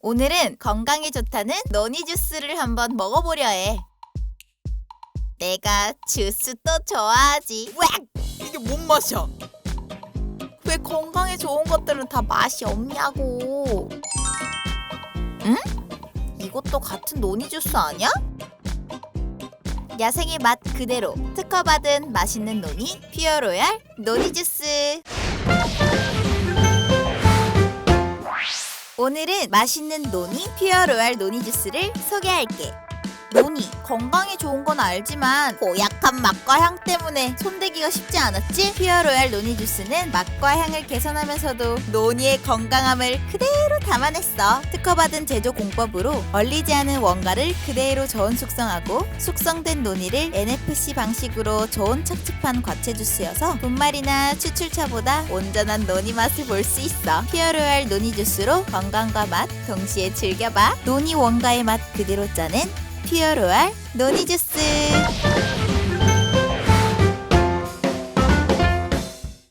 오늘은 건강에 좋다는 너니 주스를 한번 먹어보려 해. 내가 주스 또 좋아하지. 왁! 이게 뭔 맛이야? 왜 건강에 좋은 것들은 다 맛이 없냐고. 응? 이것도 같은 노니 주스 아니야? 야생의 맛 그대로 특허받은 맛있는 노니 퓨어로얄 노니 주스. 오늘은 맛있는 노니 퓨어 로얄 노니 주스를 소개할게. 노니 건강에 좋은 건 알지만 고약한 맛과 향 때문에 손대기가 쉽지 않았지? 퓨어로얄 노니 주스는 맛과 향을 개선하면서도 노니의 건강함을 그대로 담아냈어. 특허받은 제조 공법으로 얼리지 않은 원가를 그대로 저온 숙성하고 숙성된 노니를 NFC 방식으로 저온 착즙한 과채 주스여서 분말이나 추출차보다 온전한 노니 맛을 볼 수 있어. 퓨어로얄 노니 주스로 건강과 맛 동시에 즐겨봐. 노니 원가의 맛 그대로 짜낸 피어로알 노니주스.